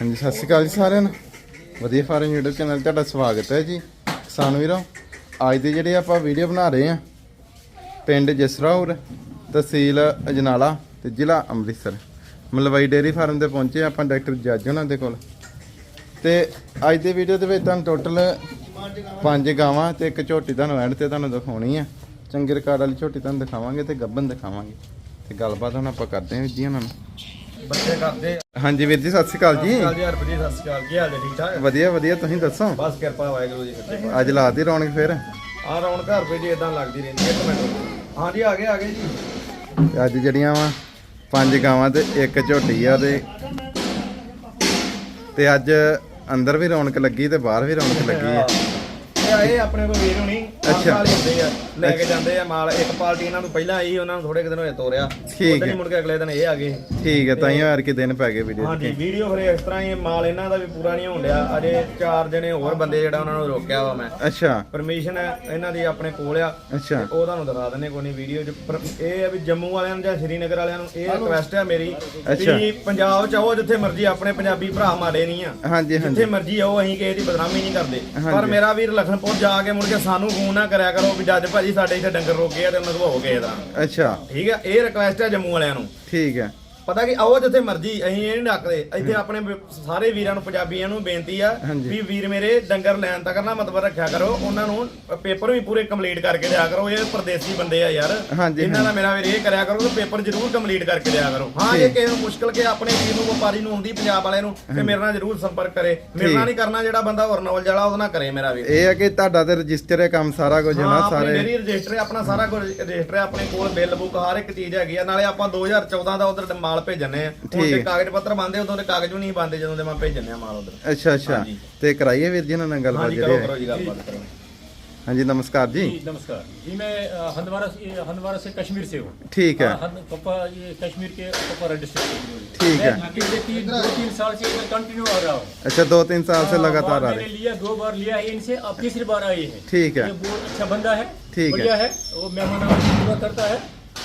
ਹਾਂਜੀ, ਸਤਿ ਸ਼੍ਰੀ ਅਕਾਲ ਜੀ ਸਾਰਿਆਂ ਨੂੰ। ਵਧੀਆ ਫਾਰਮ YouTube ਚੈਨਲ 'ਤੇ ਤੁਹਾਡਾ ਸਵਾਗਤ ਹੈ ਜੀ। ਕਿਸਾਨ ਵੀਰੋ, ਅੱਜ ਦੇ ਜਿਹੜੇ ਆਪਾਂ ਵੀਡੀਓ ਬਣਾ ਰਹੇ ਆ ਪਿੰਡ ਜਸਰਾਉਰ, ਤਹਿਸੀਲ ਅਜਨਾਲਾ ਤੇ ਜ਼ਿਲ੍ਹਾ ਅੰਮ੍ਰਿਤਸਰ। ਮਲਵਈ ਡੇਅਰੀ ਫਾਰਮ ਤੇ ਪਹੁੰਚੇ ਆਪਾਂ ਡਾਕਟਰ ਜੱਜ ਉਹਨਾਂ ਦੇ ਕੋਲ। ਤੇ ਅੱਜ ਦੇ ਵੀਡੀਓ ਦੇ ਵਿੱਚ ਤੁਹਾਨੂੰ ਟੋਟਲ ਪੰਜ ਗਾਵਾਂ ਤੇ ਇੱਕ ਝੋਟੀ ਤੁਹਾਨੂੰ ਐਂਡ ਤੇ ਤੁਹਾਨੂੰ ਦਿਖਾਉਣੀ ਆ ਚੰਗੇ ਰਿਕਾਰਡ ਵਾਲੀ ਝੋਟੀ ਤੁਹਾਨੂੰ ਦਿਖਾਵਾਂਗੇ ਤੇ ਗੱਬਨ ਦਿਖਾਵਾਂਗੇ। ਤੇ ਗੱਲਬਾਤ ਹੁਣ ਆਪਾਂ ਕਰਦੇ ਹਾਂ ਜੀ ਉਹਨਾਂ ਨੂੰ ਬੱਚੇ ਕਰਦੇ ਹਾਂਜੀ ਵੀਰ ਜੀ ਸਤਿ ਸ਼੍ਰੀ ਅਕਾਲ ਜੀ। ਕਾਲ ਜੀ ਹਰਪ੍ਰੀਤ ਸਤਿ ਸ਼੍ਰੀ ਅਕਾਲ। ਕੀ ਹਾਲ ਹੈ ਠੀਕ ਠਾਕ? ਵਧੀਆ ਵਧੀਆ ਤੁਸੀਂ ਦੱਸੋ? ਬਸ ਕਿਰਪਾ ਵਾਹਿਗੁਰੂ ਜੀ ਸੱਚੇ ਅੱਜ ਲਾਤੀ ਰੌਣਕ ਫੇਰ? ਆ ਰੌਣਕ ਹਰਪ੍ਰੀਤ ਜੀ ਇਦਾਂ ਲੱਗਦੀ ਰਹਿੰਦੀ ਹੈ ਇੱਕ ਮਿੰਟ ਹਾਂਜੀ ਆ ਗਏ ਆ ਗਏ ਜੀ। ਤੇ ਅੱਜ ਜਿਹੜੀਆਂ ਵਾ ਪੰਜ ਗਾਵਾਂ ਤੇ ਇੱਕ ਝੋਟੀ ਆ ਤੇ ਤੇ ਅੱਜ ਅੰਦਰ ਵੀ ਰੌਣਕ ਲੱਗੀ ਤੇ ਬਾਹਰ ਵੀ ਰੌਣਕ ਲੱਗੀ ਆ। ਇਹ ਆਏ ਆਪਣੇ ਕੋਲ ਵੀਰ ਹੁਣੀ ਅੱਛਾ। ਮਾਲ ਹੁੰਦੇ ਆ। ਲੈ ਕੇ ਜਾਂਦੇ ਆ ਮਾਲ। ਇੱਕ ਪਾਰਟੀ ਇਹਨਾਂ ਨੂੰ ਪਹਿਲਾਂ ਆਈ ਉਹਨਾਂ ਨੂੰ ਥੋੜੇ ਕੁ ਦਿਨ ਹੋਏ ਤੋਰਿਆ। ਠੀਕ ਹੀ। ਹੈ। ਮੁੜ ਕੇ ਅਗਲੇ ਦਿਨ ਇਹ ਆ ਗਏ। ਠੀਕ ਹੈ ਤਾਂ ਹੀ ਯਾਰ ਕਿ ਦਿਨ ਪੈ ਗਏ ਵੀਡੀਓ ਹਾਂਜੀ ਵੀਡੀਓ ਫਿਰ ਇਸ ਤਰ੍ਹਾਂ ਹੀ ਮਾਲ ਇਹਨਾਂ ਦਾ ਵੀ ਪੂਰਾ ਨਹੀਂ ਹੋਣ ਡਿਆ। ਅਜੇ ਚਾਰ ਜਣੇ ਹੋਰ ਬੰਦੇ ਜਿਹੜਾ ਉਹਨਾਂ ਨੂੰ ਰੋਕਿਆ ਵਾ ਮੈਂ। ਅੱਛਾ। ਪਰਮਿਸ਼ਨ ਇਹਨਾਂ ਦੀ ਆਪਣੇ ਕੋਲ ਆ। ਅੱਛਾ। ਉਹ ਤੁਹਾਨੂੰ ਦਿਖਾ ਦਿੰਨੇ ਕੋਈ ਨਹੀਂ ਵੀਡੀਓ ਚ। ਪਰ ਇਹ ਆ ਵੀ ਜੰਮੂ ਵਾਲਿਆਂ ਨੂੰ ਜਾਂ ਸ਼੍ਰੀਨਗਰ ਵਾਲਿਆਂ ਨੂੰ ਇਹ ਰਿਕਵੈਸਟ ਹੈ ਮੇਰੀ ਅੱਛਾ। ਵੀ ਪੰਜਾਬ ਚ ਆਓ ਜਿੱਥੇ ਮਰਜ਼ੀ ਆਪਣੇ ਪੰਜਾਬੀ ਭਰਾ ਮਾੜੇ ਨਹੀਂ ਆ। ਹਾਂਜੀ ਜਿੱਥੇ ਹਾਂਜੀ ਮਰਜ਼ੀ ਆਓ ਅਸੀਂ ਕਿਸੇ ਦੀ ਬਦਨਾਮੀ ਨਹੀਂ ਕਰਦੇ। ਪਰ ਮੇਰਾ ਵੀਰ ਲਖਨਪੁਰ ਜਾ ਕੇ ਮੁੜ ਕੇ ਸਾਨੂੰ ਫੋਨ ਨਾ ਕਰਿਆ ਕਰੋ ਵੀ ਜੱਜ ਭਾਜੀ ਸਾਡੇ ਇੱਥੇ ਡੰਗਰ ਰੋਕੇ ਆ ਤੇ ਨਗਵਾਓ ਕਿਸੇ ਤਰ੍ਹਾਂ ਅੱਛਾ। ਠੀਕ ਹੈ ਇਹ ਰਿਕਵੈਸਟ ਹੈ ਜੰਮੂ ਵਾਲਿਆਂ ਨੂੰ। ਠੀਕ ਹੈ। ਪਤਾ ਕਿ ਆਓ ਜਿੱਥੇ ਮਰਜ਼ੀ ਅਸੀਂ ਇਹ ਨਹੀਂ ਡੱਕਦੇ। ਇੱਥੇ ਆਪਣੇ ਵੀ- ਸਾਰੇ ਵੀਰਾਂ ਨੂੰ ਪੰਜਾਬੀਆਂ ਨੂੰ ਬੇਨਤੀ ਆ ਹਾਂਜੀ। ਵੀ ਵੀਰ ਮੇਰੇ ਡੰਗਰ ਲੈਣ ਤੱਕ ਨਾ ਮਤਲਬ ਰੱਖਿਆ ਕਰੋ। ਉਹਨਾਂ ਨੂੰ ਪੇਪਰ ਵੀ ਪੂਰੇ ਕੰਪਲੀਟ ਕਰਕੇ ਦਿਆ ਕਰੋ। ਇਹ ਪਰਦੇਸੀ ਬੰਦੇ ਆ ਯਾਰ। ਹਾਂਜੀ, ਇਹਨਾਂ ਦਾ ਮੇਰਾ ਵੀਰ ਇਹ ਕਰਿਆ ਕਰੋ ਕਿ ਪੇਪਰ ਜ਼ਰੂਰ ਕੰਪਲੀਟ ਕਰਕੇ ਦਿਆ ਕਰੋ। ਹਾਂ ਜੇ ਕਿਸੇ ਨੂੰ ਮੁਸ਼ਕਲ ਕੇ ਆਪਣੇ ਵੀਰ ਨੂੰ ਵਪਾਰੀ ਨੂੰ ਆਉਂਦੀ ਪੰਜਾਬ ਵਾਲਿਆਂ ਨੂੰ ਤੇ ਮੇਰੇ ਨਾਲ ਜ਼ਰੂਰ ਸੰਪਰਕ ਕਰੇ। ਮੇਰੇ ਨਾਲ ਨਹੀਂ ਕਰਨਾ ਜਿਹੜਾ ਬੰਦਾ ਹੋਰ ਨੌਲੇਜ ਵਾਲਾ ਉਹਦੇ ਨਾਲ ਕਰੇ ਮੇਰਾ ਵੀਰ। ਇਹ ਹੈ ਕਿ ਤੁਹਾਡਾ ਤੇ ਰਜਿਸਟਰ ਹੈ ਕੰਮ ਸਾਰਾ ਕੁਝ ਹੈ ਹਾਂ ਨਾ ਆਪਣੀ ਸਾਰੇ। ਡੇਰੀ ਰਜਿਸਟਰ ਹੈ ਆਪਣਾ ਸਾਰਾ ਕੁਝ ਰਜਿਸਟਰ ਹੈ ਆਪਣੇ ਕੋਲ ਬਿੱਲ ਬੁੱਕ ਹਰ ਇੱਕ ਚੀਜ਼ ਹੈਗੀ ਆ। ਨਾਲੇ ਆਪਾਂ 2014 ਦਾ ਉਧਰ ਮਾਲ ਭੇਜਣੇ ਆ ਹੁਣ ਤੇ ਠੀਕ। ਕਾਗਜ਼ ਪੱਤਰ ਬੰਦੇ ਉਦੋਂ ਦੇ ਕਾਗਜ਼ ਵੀ ਨਹੀਂ ਬੰਦੇ ਜਦੋਂ ਦੇ ਮੈਂ ਭੇਜਣੇ ਆ ਮਾਲ ਉਧਰ ਅੱਛਾ ਅੱਛਾ ਹਾਂਜੀ। ਤੇ ਕਰਾਈਏ ਵੀਰ ਜੀ ਨਾਲ ਗੱਲਬਾਤ ਹਾਂਜੀ ਕਰੋ ਜਿਹੜੇ ਕਰੋ ਜੀ ਗੱਲਬਾਤ ਕਰੋ ਹਾਂਜੀ ਨਮਸਕਾਰ ਜੀ जी नमस्कार जी मैं अ, हंदवारा से हंदवारा से कश्मीर से हूँ ठीक है हाँ, हंद- कपा ये कश्मीर के कपवारा डिस्ट्रिक्ट से हूँ। ठीक है। मैं पिछले तीन दो तीन साल से मैं कंटिन्यू आ रहा हूँ अच्छा दो तीन साल से हाँ, लगातार आ और रहे मैंने लिया दो बार लिया है इनसे अब तीसरी बार आई है ठीक है ये बहुत अच्छा बंदा है ठीक है। बढ़िया है वो मेहमान पूरा करता है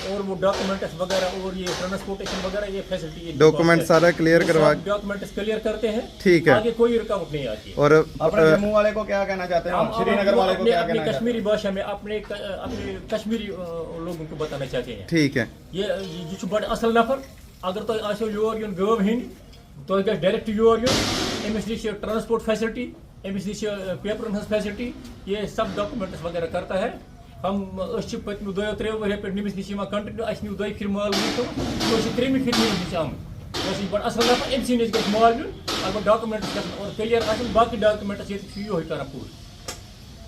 और वो डॉक्यूमेंट्स वगैरह और ये ट्रांसपोर्टेशन वगैरह ये फैसिलिटी डॉक्यूमेंट सारा क्लियर करवा डॉक्यूमेंट्स क्लियर करते हैं ठीक है। आगे कोई रुकावट नहीं आती। और अपने जम्मू वाले को क्या कहना चाहते हैं? श्रीनगर वाले को क्या कहना कश्मीरी भाषा में अपने अपने कश्मीरी लोगों को बताना चाहते हैं। ठीक है। ये ये बड़ असल नफर अगर तुम आसो योर युन गव हिंद तो गस डायरेक्ट योर युन अमिस नीच ट्रांसपोर्ट फैसिलिटी अमिस नीच पेपर हज फैसिलिटी ये सब डॉक्यूमेंट्स वगैरह करता है। ہم أسۍ چھِ پٔتمہِ دۄیو ترٛیٚیو ؤریو پٮ۪ٹھ نٔمِس نِش یِوان کَنٹِنیوٗ اَسہِ نیوٗ دۄیہِ پھِرِ مال نیٖتو سُہ چھِ ترٛیٚیِمہِ پھِرِ نِوٕز نِش آمٕتۍ سُہ چھِ بَڑٕ اَصٕل نَفر أمۍ سٕے نِش گژھِ مال نیُن اَلبتہ ڈاکوٗمٮ۪نٛٹٕس گژھن اورٕ کٔلیر آسٕنۍ باقٕے ڈاکوٗمٮ۪نٛٹٕس ییٚتہِ چھُ یِہوٚے کران پوٗرٕ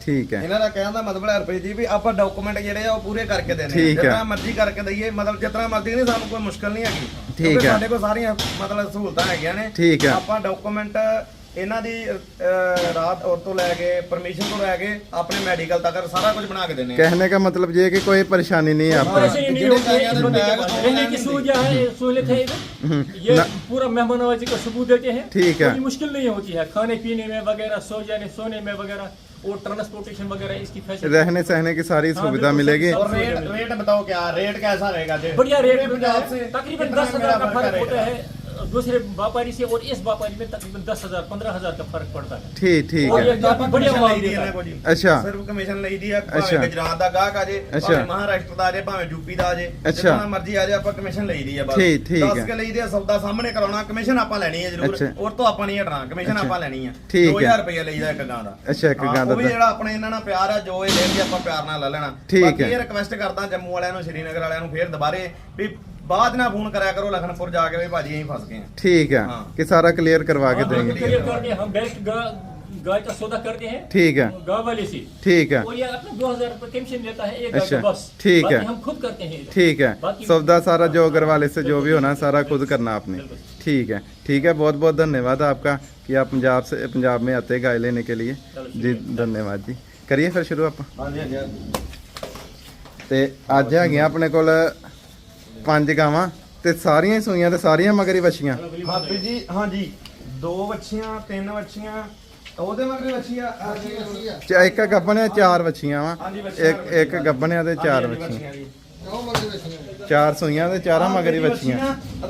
ਠੀਕ ਹੈ ਇਹਨਾਂ ਦਾ ਕਹਿਣ ਦਾ ਮਤਲਬ ਹੈ ਰੁਪਏ ਦੀ ਵੀ ਆਪਾਂ ਡਾਕੂਮੈਂਟ ਜਿਹੜੇ ਆ ਉਹ ਪੂਰੇ ਕਰਕੇ ਦੇਣੇ ਆ। ਠੀਕ ਹੈ। ਜਿਤਨਾ ਮਰਜ਼ੀ ਕਰਕੇ ਦਈਏ ਮਤਲਬ ਜਿਤਨਾ ਮਰਜ਼ੀ ਨਹੀਂ ਸਾਨੂੰ ਕੋਈ ਮੁਸ਼ਕਲ ਨਹੀਂ ਹੈਗੀ ਠੀਕ ਕਿਉਂਕਿ ਹੈ। ਸਾਡੇ ਕੋਲ ਸਾਰੀਆਂ ਮਤਲਬ ਸਹੂਲਤਾਂ ਹੈਗੀਆਂ ਨੇ ਠੀਕ ਹੈ। ਆਪਾਂ ਡਾਕੂਮੈਂਟ ਇਹਨਾਂ ਦੀ ਅਹ, ਰਾਤ ਔਰ ਤੋਂ ਲੈ ਕੇ ਪਰਮਿਸ਼ਨ ਤੋਂ ਲੈ ਕੇ ਆਪਣੇ ਮੈਡੀਕਲ ਤੱਕ ਸਾਰਾ ਕੁਝ ਬਣਾ ਕੇ ਦੇਣੇ ਆ कहने का मतलब ये है कि कोई परेशानी नहीं है आपको परेशानी नहीं होती है इस बंदे के पास। रहने की सुविधा है सहूलियत है इधर ये पूरा मेहमान नवाजी का सबूत देते हैं ठीक है। कोई मुश्किल नहीं होती है खाने पीने में वगैरह सो जाने सोने में वगैरह और ट्रांसपोर्टेशन वगैरह इसकी फैसिलिटी रहने सहने की सारी हाँ, सुविधा बिल्कुल, मिलेगी सब- और रेट रेट बताओ क्या रेट कैसा रहेगा जी बढ़िया रेट पूरे मिलता पंजाब है से तकरीबन कितना दस मेरा हजार का फर्क रहेगा? होता है दूसरे व्यापारी से और इस व्यापारी में तकरीबन दस हजार पंद्रह हजार का फर्क पड़ता है ठीक ठीक और है ये काफी बढ़िया ਕਮਿਸ਼ਨ माल ਲਈ ਦੀ देता ਇਹਨਾਂ है ਕੋਲ ਜੀ अच्छा ਸਿਰਫ ਕਮਿਸ਼ਨ ਲਈ ਦੀ ਆ ਅੱਛਾ। ਭਾਵੇਂ ਗੁਜਰਾਤ ਦਾ ਗਾਹਕ ਆ ਜੇ ਅੱਛਾ। ਭਾਵੇਂ ਮਹਾਰਾਸ਼ਟਰ ਦਾ ਆ ਜੇ ਭਾਵੇਂ ਯੂਪੀ ਦਾ ਆ ਜੇ ਅੱਛਾ। ਜਿੰਨਾ ਮਰਜ਼ੀ ਆ ਜੇ ਆਪਾਂ ਕਮਿਸ਼ਨ ਲਈ ਦੀ ਆ ਬਸ ਠੀਕ- ਠੀਕ ਦੱਸ ਹੈ। ਕੇ ਲਈ ਦੀ ਆ ਸੌਦਾ ਸਾਹਮਣੇ ਕਰਾਉਣਾ ਕਮਿਸ਼ਨ ਆਪਾਂ ਲੈਣੀ ਹੈ ਜ਼ਰੂਰ ਅੱਛਾ। ਔਰ ਤੋਂ ਆਪਾਂ ਨਹੀਂ ਹਟਣਾ ਕਮਿਸ਼ਨ ਆਪਾਂ ਲੈਣੀ ਆ ਠੀਕ ਹੈ। 2000 ਰੁਪਏ ਲਈਦਾ ਇੱਕ ਗਾਂ ਦਾ ਅੱਛਾ, ਇੱਕ ਹਾਂ, ਗਾਂ ਦਾ ਉਹ ਵੀ ਤਾਂ- ਜਿਹੜਾ ਆਪਣੇ ਇਹਨਾਂ ਨਾਲ ਪਿਆਰ ਆ ਜੋ ਇਹ ਲੈਣਗੇ ਆਪਾਂ ਪਿਆਰ ਨਾਲ ਲੈ ਲੈਣਾ ਠੀਕ ਬਾਕੀ ਹੈ। ਇਹ ਰਿਕਵੈਸਟ ਕਰਦਾ ਜੰਮੂ ਵਾਲਿਆਂ ਨੂੰ ਸ਼੍ਰੀਨਗਰ ਵਾਲਿਆਂ ਨੂੰ ਫੇਰ ਦੁਬਾਰੇ ਵੀ ਬਾਅਦ ਨਾ ਫੋਨ ਕਰਿਆ ਕਰੋ ਲਖਨਪੁਰ ਜਾ ਕੇ ਵੀ ਭਾਜੀ ਅਸੀਂ ਫਸ ਗਏ ਆ ठीक है हाँ। कि सारा क्लियर करवा के हाँ, देंगे बिल्कुल clear करके हम डायरेक्ट गा- गाय का सौदा करते हैं ठीक है गाँव वाले से ठीक है और ये अपना दो हजार रुपये कमीशन लेता है एक अच्छा, गाय का बस ठीक बाकी है। हम खुद करते हैं इधर। ठीक है बाकी- सौदा सारा जो अगर वाले से जो भी होना सारा खुद करना आपने बिल्कुल। ठीक है ठीक है बहुत बहुत धन्यवाद आपका कि आप पंजाब से पंजाब में आते गाय लेने के लिए चलो, जी धन्यवाद जी करिए फिर शुरू आप ਹਾਂਜੀ ਹਾਂਜੀ ਤੇ ਅੱਜ ਹੈਗੀਆਂ ਆਪਣੇ ਕੋਲ ਪੰਜ ਗਾਵਾਂ ਤੇ ਸਾਰੀਆਂ ਹੀ ਸੂਈਆਂ ਤੇ ਸਾਰੀਆਂ ਮਗਰੀ ਵੱਛੀਆਂ। ਹਾਪੀ ਜੀ ਹਾਂਜੀ। ਦੋ ਵੱਛੀਆਂ ਤਿੰਨ ਵੱਛੀਆਂ ਉਹਦੇ ਮਗਰ ਵੱਛੀ ਆ ਆ ਜੀ। ਚ- ਇੱਕ ਗੱਬਣ ਆ ਚਾਰ ਵੱਛੀਆਂ ਵਾ। ਹਾਂਜੀ, ਵੱਛੀਆਂ ਇੱਕ ਇੱਕ ਗੱਬਣ ਆ ਤੇ ਚਾਰ ਹਾਂਜੀ, ਵੱਛੀਆਂ। ਜੀ। ਕਿਉਂ ਮੰਗਦੇ ਵੇਚਣੇ ਚਾਰ ਸੂਈਆਂ ਤੇ ਚਾਰਾਂ ਮਗਰੀ ਬੱਚੀਆਂ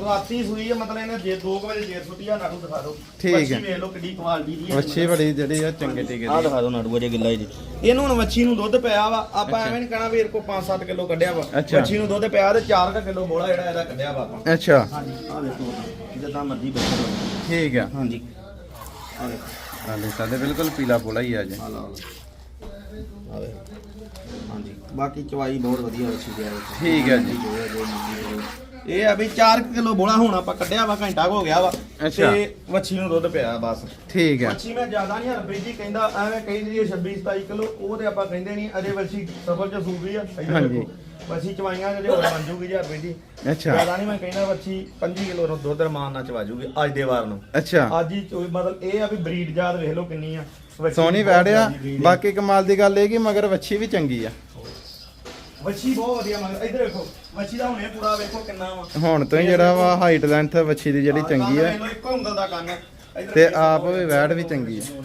ਰਾਤੀ ਸੂਈ ਹੈ ਮਤਲਬ ਇਹਨੇ ਜੇ 2 ਵਜੇ ਜੇਰ ਸੁੱਟੀ ਆ ਨਾੜੂ ਦਿਖਾ ਦਿਓ। ਠੀਕ ਵੱਛੀ ਹੈ। ਵੇਖ ਲਓ ਕਿੱਡੀ ਕੁਆਲਿਟੀ ਦੀ ਹੈ ਵੱਛੀ ਬੜੀ ਜਿਹੜੀ ਆ ਚੰਗੇ ਟਿਕੇ ਦੀ। ਦਿਖਾ ਦਿਓ ਨਾੜੂ ਅਜੇ ਗਿੱਲਾ ਜੀ। ਇਹਨੂੰ ਹੁਣ ਵੱਛੀ ਨੂੰ ਦੁੱਧ ਪਿਆ ਵਾ ਆਪਾਂ ਐਵੇਂ ਨਹੀਂ ਕਹਣਾ ਵੀ ਇਹ ਕੋ 5-7 ਕਿਲੋ ਕੱਢਿਆ ਵਾ। ਅੱਛਾ। ਵੱਛੀ ਨੂੰ ਦੁੱਧ ਪਿਆ ਤੇ 4 ਕਿਲੋ ਬੋਲਾ ਜਿਹੜਾ ਇਹਦਾ ਕੱਢਿਆ ਵਾ ਆਪਾਂ। ਅੱਛਾ। ਹਾਂਜੀ ਆਹ ਦੇਖੋ ਜਿੱਦਾਂ ਮਰਜ਼ੀ ਬੈਠੋ ਠੀਕ ਆ। ਹਾਂਜੀ। ਆਹ ਦੇਖੋ ਹਾਲੇ ਸਾਡੇ ਬਿਲਕੁਲ ਪੀਲਾ ਪੋਲਾ ਹੀ ਆ ਜੀ। ਆ ਲਾ ਲਾ ਆ ਵੇ ਹਾਂਜੀ ਬਾਕੀ ਚਵਾਈ ਬਹੁਤ ਵਧੀਆ ਵਿੱਚ। ਠੀਕ ਹੈ ਜੀ। ਹੈ। ਇਹ ਆ ਵੀ 4 ਕਿਲੋ ਬੋਲਾ ਹੁਣ ਆਪਾਂ ਕੱਢਿਆ ਵਾ ਘੰਟਾ ਹੋ ਗਿਆ ਵਾ ਅੱਛਾ। ਤੇ ਵੱਛੀ ਨੂੰ ਦੁੱਧ ਪਿਆ ਬਸ ਠੀਕ ਆ ਵੱਛੀ ਮੈਂ ਜ਼ਿਆਦਾ ਨਹੀਂ ਹਰਬੀ ਜੀ ਕਹਿੰਦਾ ਐਵੇਂ ਕਹਿੰਦੀ ਹੈ 26 27 ਕਿਲੋ ਉਹ ਤੇ ਆਪਾਂ ਕਹਿੰਦੇ ਨਹੀਂ ਅਜੇ ਵੱਛੀ ਸਫਰ ਚ ਸੂਗੀ ਆ ਇੱਧਰ ਹਾਂਜੀ। ਦੇਖੋ। ਵੱਛੀ ਚਵਾਈਆਂ ਜਿਹੜੇ ਹੋਰ ਬਣ ਜੂਗੀ ਜੀ ਹਰਬੀ ਜੀ ਅੱਛਾ ਜ਼ਿਆਦਾ ਨਹੀਂ ਮੈਂ ਕਹਿੰਦਾ ਵੱਛੀ 25 ਕਿਲੋ ਨੂੰ ਦੁੱਧ ਰਮਾਨ ਨਾਲ ਚਵਾ ਜੂਗੀ ਅੱਜ ਦੇ ਵਾਰ ਨੂੰ ਅੱਛਾ ਅੱਜ ਹੀ ਮਤਲਬ ਇਹ ਆ ਵੀ ਬਰੀਡ ਜਾਤ ਵੇਖ ਲਓ ਕਿੰਨੀ ਆ ਸੋਹਣੀ ਵੈੜ ਆ। ਬਾਕੀ ਕਮਾਲ ਦੀ ਗੱਲ ਇਹ ਕਿ ਮਗਰ ਵੱਛੀ ਵੀ ਚੰਗੀ ਆ। ਵੱਛੀ ਬਹੁਤ ਵਧੀਆ ਮਗਰ ਇੱਧਰ ਵੇਖੋ ਵੱਛੀ ਦਾ ਹੁਣੇ ਪੂਰਾ ਵੇਖੋ ਕਿੰਨਾ ਵਾ। ਹੁਣ ਤੋਂ ਹੀ ਜਿਹੜਾ ਵਾ ਹਾਈਟ ਲੈਂਥ ਵੱਛੀ ਦੀ ਜਿਹੜੀ ਚੰਗੀ ਆ। ਇੱਕੋ ਉਂਗਲ ਦਾ ਕੰਨ। ਤੇ ਆਪ ਵੀ ਵੈੜ ਵੀ ਚੰਗੀ ਆ।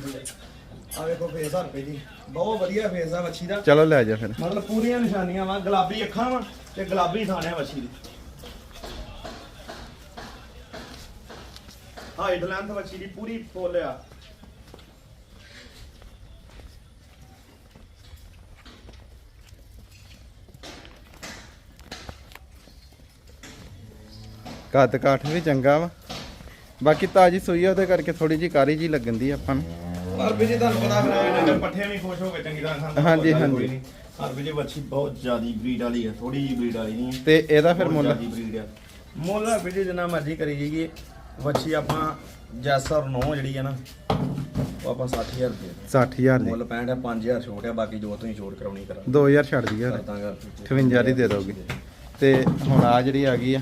ਆ ਵੇਖੋ ਫੇਸ ਹਰ ਪੇ ਜੀ ਬਹੁਤ ਵਧੀਆ ਫੇਸ ਆ ਵੱਛੀ ਦਾ। ਚਲੋ ਲੈ ਜਾ ਫਿਰ। ਮਤਲਬ ਪੂਰੀਆਂ ਨਿਸ਼ਾਨੀਆਂ ਵਾ ਗੁਲਾਬੀ ਅੱਖਾਂ ਵਾ ਤੇ ਗੁਲਾਬੀ ਥਾਣਿਆ ਵੱਛੀ ਦੀ। ਹਾਈਟ ਲੈਂਥ ਵੱਛੀ ਦੀ ਪੂਰੀ ਫੁੱਲ ਆ। ਕੱਦ ਕਾਠ ਵੀ ਚੰਗਾ ਵਾ। ਬਾਕੀ ਤਾਜੀ ਸੂਈ ਆ ਉਹਦੇ ਕਰਕੇ ਥੋੜੀ ਜੀ ਕਾਰੀ ਜੀ ਲੱਗਣ ਦੀ ਆਪਾਂ ਨੂੰ। ਪਰ ਵੀ ਜੀ ਤੁਹਾਨੂੰ ਪਤਾ ਫਿਰ ਪੱਠੇ ਵੀ ਖੁਸ਼ ਹੋ ਕੇ ਚੰਗੀ ਤਰ੍ਹਾਂ ਖਾਂਦਾ ਹਾਂਜੀ, ਹਾਂਜੀ। ਪਰ ਵੀ ਜੀ ਵੱਛੀ ਬਹੁਤ ਜ਼ਿਆਦੀ ਬਰੀਡ ਵਾਲੀ ਆ ਥੋੜੀ ਜੀ ਬਰੀਡ ਵਾਲੀ ਨਹੀਂ ਹੈ ਤੇ ਇਹਦਾ ਫਿਰ ਮੁੱਲ? breed ਆ। ਮੁੱਲ ਵੀ ਜੀ ਜਿੰਨਾ ਮਰਜ਼ੀ ਕਰੀ ਜਾਈਏ। ਵੱਛੀ ਆਪਾਂ ਜੈਸਰ ਨੋ ਜਿਹੜੀ ਹੈ ਨਾ ਉਹ ਆਪਾਂ 60000 ਰੁਪਏ। 60000 ਦੀ। ਮੁੱਲ 65 ਆ 5000 ਛੋਟ ਆ ਬਾਕੀ ਜੋ ਤੁਸੀਂ ਛੋਟ ਕਰਾਉਣੀ ਕਰਾ 2000 ਛੱਡ ਦਈਏ ਕਰ ਦਾਂਗਾ 58 ਦੀ ਦੇ ਦੋਗੇ। ਤੇ ਹੁਣ ਆ ਜਿਹੜੀ ਆ ਗਈ ਆ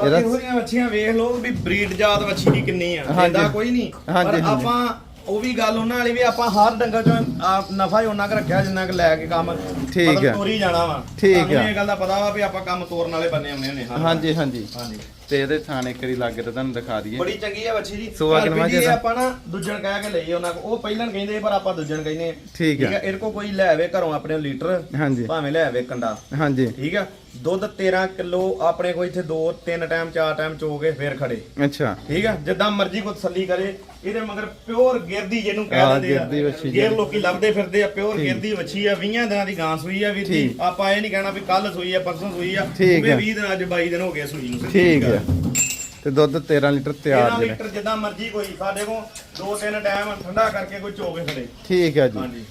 ਇਹਦਾ ਇਹਦਾ ਹੋਰੀਆਂ ਵੱਛੀਆਂ ਵੇਖ ਲਓ ਵੀ ਬਰੀਡ ਜਾਤ ਵੱਛੀ ਦੀ ਕਿੰਨੀ ਆ ਹਾਂਜੀ। ਦਿੰਦਾ ਕੋਈ ਨਹੀਂ ਹਾਂਜੀ, ਪਰ ਹਾਂਜੀ। ਆਪਾਂ ਉਹ ਵੀ ਗੱਲ ਉਹਨਾਂ ਵਾਲੀ ਵੀ ਆਪਾਂ ਹਰ ਡੰਗਰ ਚੋਂ ਆਪ ਨਫਾ ਹੀ ਉਹਨਾਂ ਕ ਰੱਖਿਆ ਜਿੰਨਾ ਕੁ ਲੈ ਕੇ ਕੰਮ ਠੀਕ ਮਤਲਬ ਆ। ਤੋਰੀ ਜਾਣਾ ਵਾ ਠੀਕ ਆ। ਇਹ ਗੱਲ ਦਾ ਪਤਾ ਵਾ ਵੀ ਆਪਾਂ ਕੰਮ ਤੋਰਨ ਵਾਲੇ ਬੰਨੇ ਹੁੰਦੇ ਹਾਂ ਹਾਂਜੀ ਹਾਂਜੀ ਹਾਂਜੀ ਤੇ ਇਹਦੇ ਥਾਣੇ ਕਰੀ ਲੱਗ ਤੇ ਤੁਹਾਨੂੰ ਦਿਖਾ ਦਈਏ ਬੜੀ ਚੰਗੀ ਆ ਵੱਛੀ ਜੀ ਸੋਆ ਪਰ ਕਿਨਵਾਂ ਵੀ ਜੀ ਇਹ ਜਿਹਦਾ? ਆਪਾਂ ਨਾ ਦੂਜਣ ਕਹਿ ਕੇ ਲਈ ਉਹਨਾਂ ਕੋ ਉਹ ਪਹਿਲਾਂ ਕਹਿੰਦੇ ਪਰ ਆਪਾਂ ਦੂਜਣ ਕਹਿੰਦੇ। ਠੀਕ ਆ। ਇਹਦੇ ਕੋ ਕੋਈ ਲੈ ਆਵੇ ਘਰੋਂ ਆਪਣੇ ਲੀਟਰ ਹਾਂਜੀ ਭਾਵੇਂ ਲੈ ਆਵੇ ਕੰਡਾ ਹਾਂਜੀ ਠੀਕ ਆ ਦੁੱਧ 13 ਕਿਲੋ ਆਪਣੇ ਕੋ ਇੱਥੇ 2 3 ਟਾਈਮ 4 ਟਾਈਮ ਚੋ ਕੇ ਫੇਰ ਖੜੇ। ਅੱਛਾ। ਠੀਕ ਆ? ਜਿੱਦਾਂ ਮਰਜ਼ੀ ਕੋ ਤਸੱਲੀ ਕਰੇ ਇਹਦੇ ਮਗਰ ਪਿਓਰ ਗਿਰਦੀ ਜਿਹਨੂੰ ਕਹਿ ਦਿੰਦੇ ਵੱਛੀ ਗਿਰ। ਲੋਕੀ ਲੱਭਦੇ ਫਿਰਦੇ ਆ ਪਿਓਰ। ਗਿਰਦੀ ਵੱਛੀ ਆ 20 ਦਿਨਾਂ ਦੀ ਗਾਂ ਸੂਈ ਆ ਵੀਰ ਜੀ। ਆਪਾਂ ਇਹ ਨਹੀਂ ਕਹਿਣਾ ਵੀ ਕੱਲ ਸੂਈ ਆ ਪਰਸੋਂ ਸੂਈ ਆ। ਆ। 20 ਦਿਨ ਅੱਜ 22 ਦਿਨ ਹੋ ਗਏ ਸੂਈ ਨੂੰ ਠੀਕ। ਹੈ ਤੇ ਦੁੱਧ 13 ਲੀਟਰ ਤਿਆਰ 13 ਜਿਹੜੇ। ਲੀਟਰ ਜਿੱਦਾਂ ਮਰਜ਼ੀ ਕੋਈ ਸਾਡੇ ਕੋਲ ਦੋ ਤਿੰਨ ਟਾਈਮ ਠੰਡਾ ਕਰਕੇ ਕੋਈ ਚੋ ਕੇ ਖੜੇ। ਠੀਕ ਹੈ ਜੀ। ਹਾਂਜੀ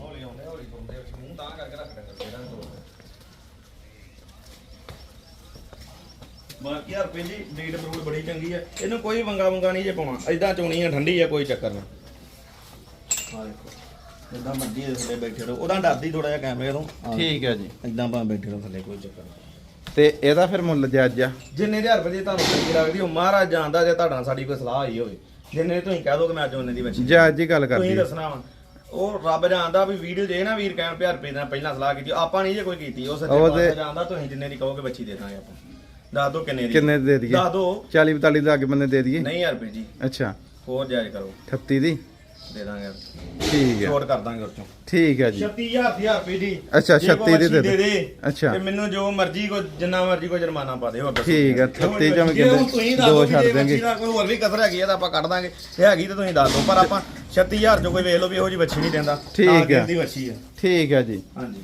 ਹੌਲੀ ਤੁਰਦੇ ਵਿੱਚ ਮੂੰਹ ਤਾਂ ਕਰਕੇ ਰੱਖ ਜਿਹੜਾ ਬਾਕੀ ਯਾਰ ਬਰੂਡ ਬੜੀ ਚੰਗੀ ਆ। ਇਹਨੂੰ ਕੋਈ ਵੰਗਾ ਵੰਗਾ ਨਹੀਂ ਜੇ ਪਾਉਣਾ। ਐਦਾਂ ਚੋਣੀ ਆ ਠੰਡੀ ਆ ਕੋਈ ਚੱਕਰ ਨਹੀਂ। ਆ ਦੇਖੋ। ਜਿੱਦਾਂ ਮਰਜ਼ੀ ਦੇ ਥੱਲੇ ਬੈਠੇ ਰਹੋ। ਉਹਦਾ ਡਰਦੀ ਥੋੜਾ ਜਿਹਾ ਕੈਮਰੇ ਤੋਂ। ਠੀਕ ਹੈ ਜੀ। ਇਦਾਂ ਭਾਵੇਂ ਬੈਠੇ ਰਹੋ ਥੱਲੇ ਕੋਈ ਚੱਕਰ ਨਹੀਂ। ਤੇ ਇਹਦਾ ਫਿਰ ਮੁੱਲ ਜਾਇਜ਼ ਆ? ਜਿੰਨੇ ਦੇ ਰੁਪਏ ਦੀ ਤੁਹਾਨੂੰ ਚੰਗੀ ਲੱਗਦੀ ਉਹ ਮਹਾਰਾਜ ਜਾਣਦਾ ਜੇ ਤੁਹਾਡਾ ਸਾਡੀ ਕੋਈ ਸਲਾਹ ਆਈ ਹੋਵੇ। ਜਿੰਨੇ ਤੁਸੀਂ ਕਹਿ ਦੋ ਕਿ ਮੈਂ ਅੱਜ ਉਹਨੇ ਦੀ ਬੱਚੀ ਜਾਇਜ਼ ਜੀ ਗੱਲ ਤੁਸੀਂ ਕਰਦੀ। ਦੱਸਣਾ ਵਾ। ਉਹ ਰੱਬ ਜਾਣਦਾ ਵੀ ਵੀਡੀਓ ਜੇ ਨਾ ਵੀਰ ਕਹਿਣ ਪਿਆਰ ਨਾਲ ਪਹਿਲਾਂ ਸਲਾਹ ਕੀਤੀ ਆਪਾਂ ਨਹੀਂ ਜੇ ਕੋਈ ਕੀਤੀ ਉਹ ਸੱਚੇ ਉਹ ਤੇ- ਪਾਤਸ਼ਾਹ ਜਾਣਦਾ ਤੁਸੀਂ ਜਿੰਨੇ ਦੀ ਕਹੋਗੇ ਬੱਚੀ ਦੇ ਦਾਂਗੇ ਆਪਾਂ। ਦੱਸ ਦੋ ਕਿੰਨੇ ਦੀ। ਕਿੰਨੇ ਦੀ ਦੇ ਦਈਏ? ਦੱਸ ਦੋ। 40 42 ਦੇ ਅੱਗੇ ਬੰਦੇ ਦੇ ਦਈਏ? ਨਹੀਂ ਰੁਪਏ ਜੀ। ਅੱਛਾ। ਹੋਰ ਜਾਇਜ਼ ਕਰੋ। 38 ਦੀ? ਦੇ ਦਾਂਗੇ। ਠੀਕ ਹੈ। ਛੋਟ ਕਰ ਦਾਂਗੇ ਉਹ ਚੋਂ ਠੀਕ ਹੈ ਜੀ। 36000 ਹਜ਼ਾਰ ਰੁਪਏ ਦੀ। ਅੱਛਾ, ਜੇ ਕੋਈ 36 ਦੀ ਦੇ ਦੇ। ਦੇ ਅੱਛਾ। ਤੇ ਮੈਨੂੰ ਜੋ ਮਰਜ਼ੀ ਕੋ ਜਿੰਨਾ ਮਰਜ਼ੀ ਕੋ ਜੁਰਮਾਨਾ ਪਾ ਦਿਓ ਅੱਗੇ ਠੀਕ ਹੈ, 38 ਚੋਂ ਜੇ ਹੁਣ ਕਹਿੰਦੇ ਤੁਸੀਂ ਦੋ ਛੱਡ ਜੇ ਦਾ ਕੋਈ ਹੋਰ ਵੀ ਕਸਰ ਹੈਗੀ ਆ ਤਾਂ ਆਪਾਂ ਕੱਢ ਦਾਂਗੇ। ਜੇ ਹੈਗੀ ਤਾਂ ਤੁਸੀਂ ਦੱਸ ਦਿਓ ਪਰ ਆਪਾਂ 36000 ਚੋਂ ਕੋਈ ਵੇਖ ਲਓ ਵੀ ਇਹੋ ਜੀ ਬੱਚੀ ਨਹੀਂ ਦਿੰਦਾ। ਠੀਕ ਹੈ। ਦੀ ਬੱਚੀ ਆ। ਠੀਕ ਹੈ ਜੀ। ਹਾਂਜੀ।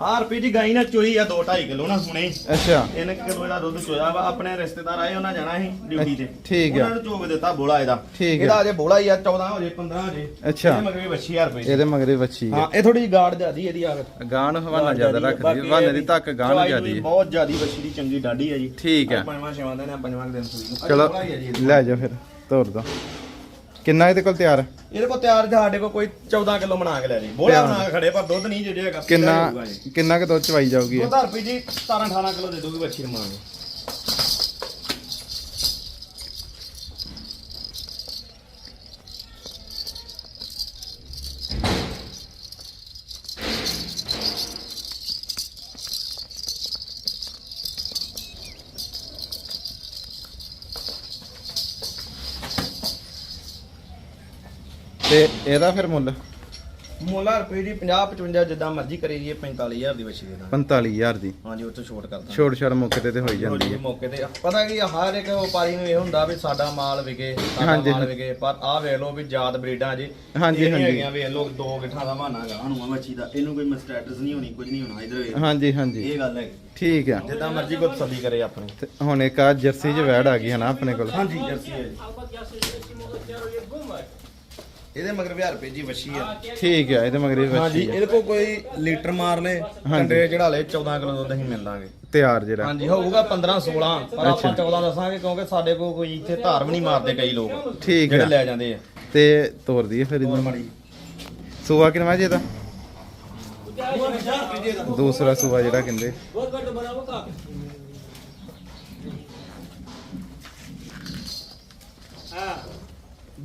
ਆਹ ਰੁਪਏ ਦੀ ਗਾਈ ਨਾਲ ਚੋਈ ਆ 2 2.5 ਕਿਲੋ ਨਾ ਹੁਣੇ। ਹੀ ਅੱਛਾ। ਇਹਨੇ ਕਿਲੋ ਦਾ ਦੁੱਧ ਚੋਇਆ ਵਾ ਆਪਣੇ ਰਿਸ਼ਤੇਦਾਰ ਆਏ ਉਹਨਾਂ ਜਾਣਾ ਸੀ ਡਿਊਟੀ ਤੇ। ਠੀਕ ਆ। ਉਹਨਾਂ ਨੂੰ ਚੋਗ ਦਿੱਤਾ ਬੋਲਾ ਇਹਦਾ। ਠੀਕ ਆ। ਇਹਦਾ ਅਜੇ ਬੋਲਾ ਹੀ ਆ 14 ਹੋ ਜੇ 15 ਹੋ ਜੇ ਅੱਛਾ। ਇਹਦੇ ਮਗਰ ਵੀ ਬੱਚੀ 1000 ਰੁਪਏ। ਇਹਦੇ ਮਗਰੇ ਵੱਛੀ ਹੈ। ਹਾਂ ਇਹ ਥੋੜੀ ਗਾੜ ਜਿਆਦੀ ਇਹਦੀ ਆ। ਗਾਣ ਹਵਾਨਾ ਜ਼ਿਆਦਾ ਰੱਖਦੀ ਹੈ ਹਵਾਨੇ ਦੀ ਧੱਕ ਗਾਣ ਜ਼ਿਆਦੀ ਹੈ ਬਹੁਤ ਜ਼ਿਆਦੀ ਬੱਚੀ ਦੀ ਚੰਗੀ ਡਾਢੀ ਹੈ ਜੀ। ਠੀਕ ਹੈ। ਆਹ ਪੰਜਵਾਂ ਛੇਵਾਂ ਦਿਨ ਆ ਪੰਜਵਾਂ ਕੁ ਦਿਨ ਸੂਈ ਨੂੰ ਚਲੋ ਬੋਲਾ ਹੀ ਆ ਜੀ ਇਹਦੇ। ਲੈ ਜਾ ਫਿਰ ਤੋਰ ਦੋ। ਕਿੰਨਾ ਇਹਦੇ ਕੋਲ ਤਿਆਰ ਇਹਦੇ ਕੋਲ ਤਿਆਰ ਸਾਡੇ ਕੋਲ ਕੋਈ 14 ਕਿਲੋ ਬਣਾ ਕੇ ਲੈ ਜੀ ਬੋਲਾ ਬਣਾ ਕੇ ਖੜੇ ਪਰ ਦੁੱਧ ਨਹੀਂ ਜਿਹੜੇ ਹੈਗਾ ਕਿੰਨਾ। ਕਿੰਨਾ ਕੁ ਦੁੱਧ ਚਵਾਈ ਜਾਊਗੀ ਇਹ? ਦੁੱਧ ਜੀ 17 18 ਕਿਲੋ ਦੇ ਦੋਗੇ ਬੱਚੀ ਰਮਾਂਗੇ ਤੇ ਇਹਦਾ ਫਿਰ ਮੁੱਲ? ਮੁੱਲਾ ਰੁਪਏ ਦੀ 50 55 ਜਿੱਦਾਂ ਮਰਜ਼ੀ ਕਰੀ ਜੀਏ 45000 ਦੀ ਵੱਛੀ ਦੇ ਦਾਂ 45000 ਦੀ? ਹਾਂਜੀ ਉੱਥੇ ਛੋਟ ਕਰਦਾ ਛੋਟ ਛੋਟ ਮੌਕੇ ਤੇ ਤੇ ਹੋਈ ਜਾਂਦੀ ਹੈ। ਮੌਕੇ ਤੇ। ਪਤਾ ਕੀ ਆ, ਹਰ ਇੱਕ ਵਪਾਰੀ ਨੂੰ ਇਹ ਹੁੰਦਾ ਵੀ ਸਾਡਾ ਮਾਲ ਵਿਕੇ ਸਾਡਾ ਹਾਂਜੀ, ਮਾਲ ਹਾਂਜੀ। ਵਿਕੇ ਪਰ ਆਹ ਵੇਖ ਲਓ ਵੀ ਜਾਤ ਬਰੀਡਾਂ ਜੀ ਹਾਂਜੀ, ਇਹ ਹਾਂਜੀ। ਹੈਗੀਆਂ ਵੇਖ ਲਓ ਦੋ ਗਿੱਠਾਂ ਦਾ ਬਹਾਨਾ ਹੈਗਾ ਹਨੂਆ ਮੱਛੀ ਦਾ ਇਹਨੂੰ ਕੋਈ ਮਸਟੈਟਸ ਨਹੀਂ ਹੋਣੀ ਕੁਝ ਨਹੀਂ ਹੋਣਾ ਇਧਰ ਵੇਖ ਹਾਂਜੀ ਹਾਂਜੀ। ਇਹ ਗੱਲ ਹੈ ਠੀਕ ਆ। ਜਿੱਦਾਂ ਮਰਜ਼ੀ ਕੋਈ ਤਸੱਲੀ ਕਰੇ ਆਪਣੀ। ਤੇ ਹੁਣ ਇੱਕ ਆ ਜਰਸੀ ਚ ਵੈੜ ਆ ਗਈ ਹੈ ਨਾ ਆਪਣੇ ਕੋਲ। ਹਾਂਜੀ ਜਰਸੀ ਹੈ ਜੀ। Albat yaşı şimdi yarı yer bulma. ਇਹਦੇ ਮਗਰ 1000 ਰੁਪਏ ਦੀ ਵਛੀ ਆ। ਠੀਕ ਆ ਇਹਦੇ ਮਗਰ ਇਹ ਹਾਂਜੀ ਬੱਚੀ ਆ। ਇਹਦੇ ਕੋ ਕੋਈ ਲੀਟਰ ਮਾਰ ਲੇ ਕੰਡੇ ਚੜਾ ਲੇ 14 ਕਿਲੋ ਦੁੱਧ ਅਸੀਂ ਮਿਲ ਤਿਆਰ ਜਿਹੜਾ। ਹਾਂਜੀ ਹੋਊਗਾ 15 16 ਪਰ ਆਪਾਂ 14 ਦੱਸਾਂਗੇ ਕਿਉਂਕਿ ਸਾਡੇ ਕੋ ਕੋਈ ਇੱਥੇ ਧਾਰ ਵੀ ਨਹੀਂ ਮਾਰਦੇ ਕਈ ਲੋਕ। ਠੀਕ ਜਿਹੜੇ ਆ। ਲੈ ਜਾਂਦੇ ਆ। ਤੇ ਤੋਰ ਦਈਏ ਫਿਰ ਇਹਨੂੰ। ਮਾੜੀ। ਸੂਆ ਕਿਨਵਾ ਜੇ ਦਾ? ਦੂਸਰਾ ਸੂਆ ਜਿਹੜਾ ਕਹਿੰਦੇ।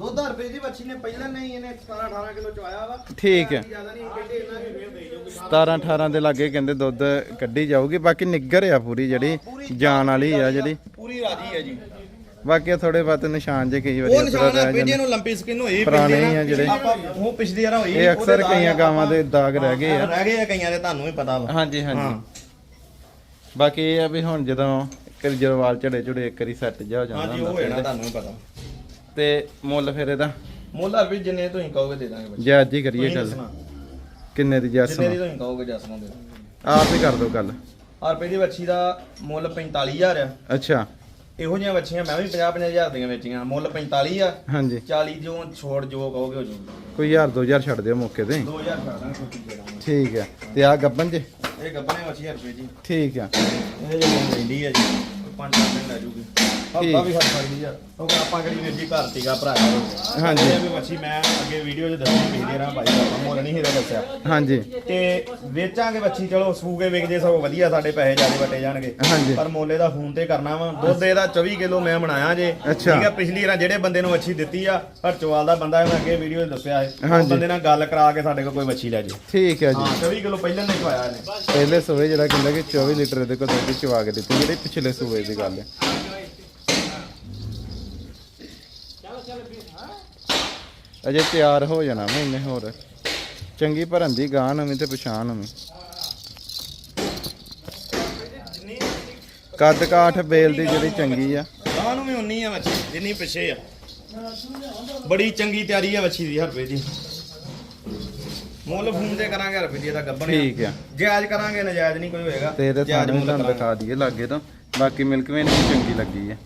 2000 ਰੁਪਏ ਦੀ ਬੱਚੀ ਨੇ ਪਹਿਲਾਂ ਨਹੀਂ ਇਹਨੇ 17 18 ਕਿਲੋ ਚਵਾਇਆ ਵਾ। ਠੀਕ ਹੈ। ਜ਼ਿਆਦਾ ਨਹੀਂ ਕਹਿੰਦੇ 17 18 ਦੇ ਲਾਗੇ ਕਹਿੰਦੇ ਦੁੱਧ ਕੱਢੀ ਜਾਊਗੀ ਬਾਕੀ ਨਿੱਗਰ ਆ ਪੂਰੀ ਜਿਹੜੀ ਜਾਨ ਵਾਲੀ ਆ ਜਿਹੜੀ। ਪੂਰੀ ਰਾਜੀ ਹੈ ਜੀ। ਬਾਕੀ ਥੋੜੇ ਬਾਤ ਨਿਸ਼ਾਨ ਜੇ ਕਈ ਵਾਰੀ ਉਹ ਨਿਸ਼ਾਨ ਹੈ ਨੂੰ ਲੰਪੀ ਸਕਿਨ ਹੋਈ ਪੁਰਾਣੇ ਆ ਜਿਹੜੇ। ਆਪਾਂ ਉਹ ਪਿਛਲੀ ਵਾਰ ਹੋਈ ਇਹ ਅਕਸਰ ਕਈਆਂ ਗਾਵਾਂ ਦੇ ਦਾਗ ਰਹਿ ਗਏ ਆ। ਰਹਿ ਗਏ ਆ ਕਈਆਂ ਦੇ ਤੁਹਾਨੂੰ ਵੀ ਪਤਾ ਵਾ। ਹਾਂਜੀ ਹਾਂਜੀ। ਬਾਕੀ ਇਹ ਆ ਵੀ ਹੁਣ ਜਦੋਂ ਕਰਜਰਵਾਲ ਝੜੇ ਝੜੇ ਇੱਕ ਵਾਰੀ ਸੈੱਟ ਜਾ ਜਾਂਦਾ ਹਾਂਜੀ ਉਹ ਹੋਣਾ ਤੁਹਾਨੂੰ ਵੀ ਪਤਾ। ਤੇ ਮੁੱਲ ਫਿਰ ਇਹਦਾ? ਮੁੱਲ ਹਰ ਵੀ ਜਿੰਨੇ ਤੁਸੀਂ ਕਹੋਗੇ ਦੇ ਦਾਂਗੇ ਬੱਚੇ। ਜੇ ਅੱਜ ਹੀ ਕਰੀਏ ਤੁਸੀਂ ਗੱਲ। ਦੱਸਣਾ। ਕਿੰਨੇ ਦੀ ਜੈਸ ਜਿੰਨੇ ਦੀ ਤੁਸੀਂ ਕਹੋਗੇ ਜਸਮੋਂ ਦੇ ਦਾਂਗੇ। ਆਪ ਹੀ ਕਰ ਦੋ ਗੱਲ। ਹਰ ਰੁਪਏ ਦੀ ਬੱਚੀ ਦਾ ਮੁੱਲ 45000 ਆ। ਅੱਛਾ। ਇਹੋ ਜਿਹੀਆਂ ਬੱਚੀਆਂ ਮੈਂ ਵੀ 50 50000 ਦੀਆਂ ਵੇਚੀਆਂ। ਮੁੱਲ 45 ਆ। ਹਾਂਜੀ। 40 ਜੋ ਛੋੜ ਜੋ ਕਹੋਗੇ ਹੋ ਜਾਊਗਾ। ਕੋਈ ਹਜ਼ਾਰ ਦੋ ਹਜ਼ਾਰ ਛੱਡ ਦਿਓ ਮੌਕੇ ਤੇ। 2000 ਕਰਦਾ ਛੋਟੀ ਦੇ ਦਾਂਗੇ। ਠੀਕ ਹੈ ਤੇ ਆ ਗੱਬਨ ਜੇ? ਇਹ ਗੱਬਣੇ ਮੱਛੀ ਹਰ ਰੁਪਏ ਜੀ। ਠੀਕ ਆ। ਇਹ ਜਿਹੜੀ ਲੈਂਦੀ ਹੈ ਜੀ ਪੰਜ ਸੱਤ ਦਿਨ ਲੈ ਜੂਗੀ। ਵੀ ਹੱਥ ਆ। ਆਪਾਂ ਕਿਹੜੀ ਵੀਰ ਜੀ ਘਰ ਤੀਗਾ ਭਰਾ ਹਾਂਜੀ। ਇਹ ਵੀ ਮੱਛੀ ਮੈਂ ਅੱਗੇ ਵੀਡੀਓ 'ਚ ਦੱਸੀ ਪਿਛਲੇ ਰਾਂ ਭਾਈ ਆਪਾਂ ਮੁੱਲ ਨਹੀਂ ਇਹਦਾ ਦੱਸਿਆ। ਹਾਂਜੀ। ਤੇ ਵੇਚਾਂਗੇ ਬੱਚੀ ਚਲੋ ਸੂਗੇ ਵਿਕ ਜੇ ਸਭ ਵਧੀਆ ਸਾਡੇ ਪੈਸੇ ਜ਼ਿਆਦਾ ਵਟੇ ਜਾਣਗੇ। ਹਾਂਜੀ। ਪਰ ਮੋਲੇ ਦਾ ਫੋਨ ਤੇ ਕਰਨਾ ਵਾ ਦੁੱਧ ਇਹਦਾ 24 ਕਿਲੋ ਮੈਂ ਬਣਾਇਆ ਜੇ। ਠੀਕ ਹੈ ਪਿਛਲੀ ਰਾਂ ਜਿਹੜੇ ਬੰਦੇ ਨੂੰ ਮੱਛੀ ਦਿੱਤੀ ਆ ਹਰਚੋਵਾਲ ਦਾ ਬੰਦਾ ਮੈਂ ਅੱਗੇ ਵੀਡੀਓ 'ਚ ਦੱਸਿਆ ਹੈ। ਉਹ। ਬੰਦੇ ਨਾਲ ਗੱਲ ਕਰਾ ਕੇ ਸਾਡੇ ਕੋਲ ਕੋਈ ਮੱਛੀ ਲੈ ਜੇ। ਠੀਕ ਹੈ ਜੀ। ਹਾਂ 24 ਕਿਲੋ ਪਹਿਲਾਂ ਨਹੀਂ ਖਵਾਇਆ ਇਹਨੇ। ਪਹਿਲੇ ਸੂਏ ਜਿਹੜਾ ਕਹਿੰਦਾ ਕਿ 24 ਲੀਟਰ ਦੇ ਕੋਲ ਦੁੱਧ ਚਵਾ ਕੇ ਦਿੱਤੀ ਜਿਹੜੇ ਪਿਛਲੇ ਸੂਏ ਦੀ ਗੱਲ ਹੈ। ਅਜੇ ਤਿਆਰ ਹੋ ਜਾਣਾ ਮਹੀਨੇ ਹੋਰ। ਚੰਗੀ ਭਰਨ ਦੀ ਗਾਂ ਨਵੀਂ ਤੇ ਪਛਾਣ ਨਵੀਂ ਕੱਦ ਕਾਠ ਬੇਲ ਦੀ ਜਿਹੜੀ ਚੰਗੀ ਆ। ਗਾਂ ਨੂੰ ਵੀ ਉਨੀ ਆ ਮੱਛੀ ਜਿੰਨੀ ਪਿੱਛੇ ਆ। ਬੜੀ ਚੰਗੀ ਤਿਆਰੀ ਆ ਮੱਛੀ ਦੀ ਹਰ ਰੁਪਏ ਦੀ ਮੁੱਲ ਫੋਨ ਤੇ ਕਰਾਂਗੇ ਹਰ ਰੁਪਏ ਦੀ ਇਹਦਾ ਗੱਬਣ ਠੀਕ ਆ। ਜਾਇਜ਼ ਕਰਾਂਗੇ ਨਜਾਇਜ਼ ਨਹੀਂ ਕੋਈ ਹੋਏਗਾ। ਤੇ ਇਹਦੇ ਤੁਹਾਨੂੰ ਕਰਾਂਗੇ। ਦਿਖਾ ਦਈਏ ਲਾਗੇ ਤੋਂ। ਬਾਕੀ ਮਿਲਕ ਵੇਨ ਵੀ ਚੰਗੀ ਲੱਗੀ ਹੈ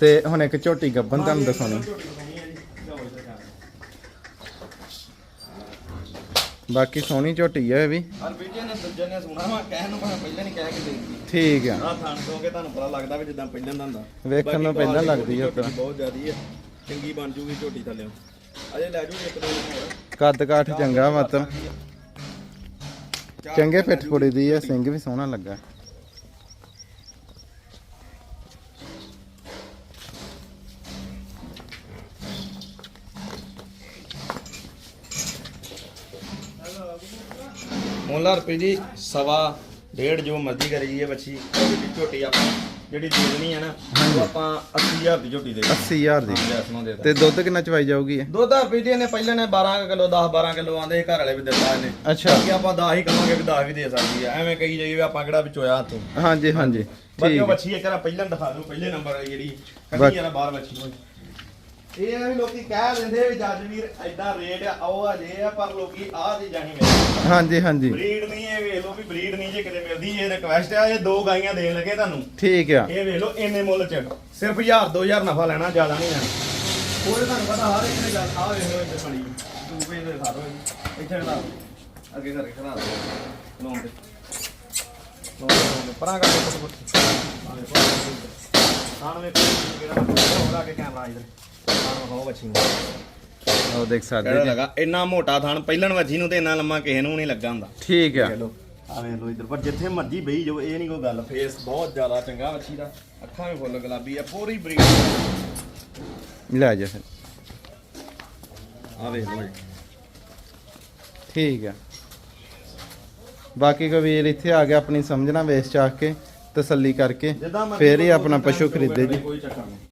ਤੇ ਹੁਣ ਇੱਕ ਝੋਟੀ ਗੱਬਨ ਤੁਹਾਨੂੰ ਦਿਖਾਉਣੀ। ਬਾਕੀ ਸੋਹਣੀ ਝੋਟੀ ਹੈ ਇਹ ਵੀ। ਹਰ ਵੀਡੀਓ ਨੇ ਦੂਜੇ ਨੇ ਸੁਣਾ ਵਾ ਕਹਿਣ ਨੂੰ ਭਾਵੇਂ ਪਹਿਲਾਂ ਨਹੀਂ ਕਹਿ ਕੇ ਦਿੱਤੀ ਠੀਕ ਆ। ਆਹ ਥਾਣ ਦੋਗੇ ਤੁਹਾਨੂੰ ਪਤਾ ਲੱਗਦਾ ਵੀ ਜਿੱਦਾਂ ਪਹਿਲਾਂ ਦਾ ਹੁੰਦਾ। ਵੇਖਣ ਨੂੰ ਬਾਕੀ ਪਹਿਲਾਂ ਲੱਗਦੀ ਆ ਝੋਟੀ। ਬਹੁਤ ਜ਼ਿਆਦੀ ਹੈ ਚੰਗੀ ਬਣ ਜੂਗੀ ਝੋਟੀ ਥੱਲੇ ਅਜੇ ਲੈ ਜੂਗੀ ਇੱਕ ਦੋ ਦਿਨ ਹੋਰ। ਕੱਦ ਕਾਠ ਚੰਗਾ ਮਤਲਬ। ਚਾਰ ਚੰਗੇ ਜੂਗੀ ਫੁੜੀ ਦੀ ਝੋਟੀ। ਸਿੰਘ ਵੀ ਸੋਹਣਾ ਲੱਗਾ। ਮੁੱਲ ਰੁਪਏ ਦੀ ਸਵਾ ਡੇਢ ਜੋ ਮਰਜ਼ੀ ਕਰੀ ਜਾਈਏ ਬੱਚੀ ਜਿਹੜੀ ਝੋਟੀ ਆਪਾਂ ਜਿਹੜੀ ਦੇਣੀ ਹੈ ਨਾ ਉਹ ਆਪਾਂ 80000 ਦੀ ਝੋਟੀ ਦੇ 80000 ਦੀ। ਜੈਸਨੋਂ ਦੇ ਤੇ। ਦੁੱਧ ਕਿੰਨਾ ਚਵਾਈ ਜਾਊਗੀ ਇਹ? ਦੁੱਧ ਰੁਪਏ ਦੀ ਇਹਨੇ ਪਹਿਲਾਂ ਨੇ 12 ਕਿਲੋ 10 12 ਕਿਲੋ ਆਂਦੇ ਘਰ ਵਾਲੇ ਵੀ ਦਿੱਤਾ ਇਹਨੇ। ਅੱਛਾ। ਕਿ ਆਪਾਂ 10 ਹੀ ਕਹਾਂਗੇ ਵੀ 10 ਵੀ ਦੇ ਸਕਦੀ ਆ। ਐਵੇਂ ਕਹੀ ਜਾਈਏ ਆਪਾਂ ਕਿਹੜਾ ਵਿੱਚੋਂ ਆ ਹੱਥੋਂ। ਹਾਂਜੀ ਹਾਂਜੀ। ਬਾਕੀ। ਬੱਚੀ ਇੱਕ ਵਾਰ ਪਹਿਲਾਂ ਦਿਖਾ ਦਿਓ ਪਹਿਲੇ ਨੰਬਰ ਵਾਲੀ ਜਿਹੜੀ ਕੱਢੀ ਆ ਨਾ ਬਾਹਰ ਬੱਚੀ ਹੋਈ ਇਹ ਆ ਵੀ ਲੋਕੀ ਕਹਿ ਦਿੰਦੇ ਵੀ ਜੱਜ ਵੀਰ ਐਡਾ ਰੇਟ ਆ ਉਹ ਆ ਜੇ ਆ ਪਰ ਲੋਕੀ ਆਹ ਦੀ ਜਾਣੀ ਮਿਲਦੀ ਹਾਂਜੀ ਹਾਂਜੀ। ਬਰੀਡ ਨਹੀਂ ਇਹ ਵੇਖ ਲਓ ਵੀ ਬਰੀਡ ਨਹੀਂ ਜੇ ਕਿਤੇ ਮਿਲਦੀ ਇਹ ਰਿਕਵੈਸਟ ਆ ਇਹ ਦੋ ਗਾਈਆਂ ਦੇਣ ਲੱਗੇ ਤੁਹਾਨੂੰ। ਠੀਕ ਆ। ਇਹ ਵੇਖ ਲਓ ਇੰਨੇ ਮੁੱਲ ਚ। ਸਿਰਫ 1000 2000 ਨਫਾ ਲੈਣਾ ਜ਼ਿਆਦਾ ਨਹੀਂ ਲੈਣਾ। ਹੋਰ ਤੁਹਾਨੂੰ ਪਤਾ ਹਰ ਇੱਕ ਨੇ ਗੱਲ ਆ ਵੇਖ ਲਓ ਇੱਧਰ ਬਣੀ। ਤੂੰ ਪੇ ਦੇ ਖਾ ਦੋ ਇੱਥੇ ਖੜਾ। ਅੱਗੇ ਕਰਕੇ ਖੜਾ ਦੋ। ਲੋਨ ਤੇ ਲੋਨ ਤੇ। ਪਰਾਂ ਕਰਕੇ ਪੁੱਟ ਪੁੱਟ ਆ ਵੇਖੋ। ਸਾਨ ਵੇ ਕਿਹੜਾ ਹੋਰ ਆ ਕੇ ਕੈਮਰਾ ਇਧਰ। ਹੋ ਬੱਚੀ ਨੂੰ ਉਹ ਦੇਖ ਸਕਦੇ ਜੀ। ਲਗਾ? ਇੰਨਾ ਮੋਟਾ ਥਣ ਪਹਿਲਣ ਵੱਜੀ ਨੂੰ ਤੇ ਇੰਨਾ ਲੰਮਾ ਕਿਸੇ ਨੂੰ ਨਹੀਂ ਲੱਗਾ ਹੁੰਦਾ। ਠੀਕ ਆ। ਵੇਖ ਲਓ। ਆ ਵੇਖ ਲਓ ਇੱਧਰ। ਪਰ ਜਿੱਥੇ ਮਰਜ਼ੀ ਬਈ ਜੋ ਇਹ ਨਹੀਂ ਕੋਈ ਗੱਲ। ਫੇਸ ਬਹੁਤ ਜ਼ਿਆਦਾ ਚੰਗਾ ਮੱਛੀ ਦਾ। ਅੱਖਾਂ ਵੀ ਫੁੱਲ ਗੁਲਾਬੀ ਆ ਪੂਰੀ ਬਰੀਡ ਲੈ ਜਾ ਫਿਰ। ਆ ਵੇਖ ਠੀਕ ਆ। ਬਾਕੀ ਕੋਈ ਵੀਰ ਇੱਥੇ ਆ ਗਿਆ ਆਪਣੀ ਸਮਝਣਾ ਵੇਚ ਚਾਹ ਕੇ ਤਸੱਲੀ ਕਰਕੇ ਜਿੱਦਾਂ ਮਰਜ਼ੀ ਫੇਰ ਹੀ ਕੋਈ ਆਪਣਾ ਪਸ਼ੂ ਖਰੀਦੇ ਜੀ। ਕੋਈ ਚੱਕਰ ਨਹੀਂ।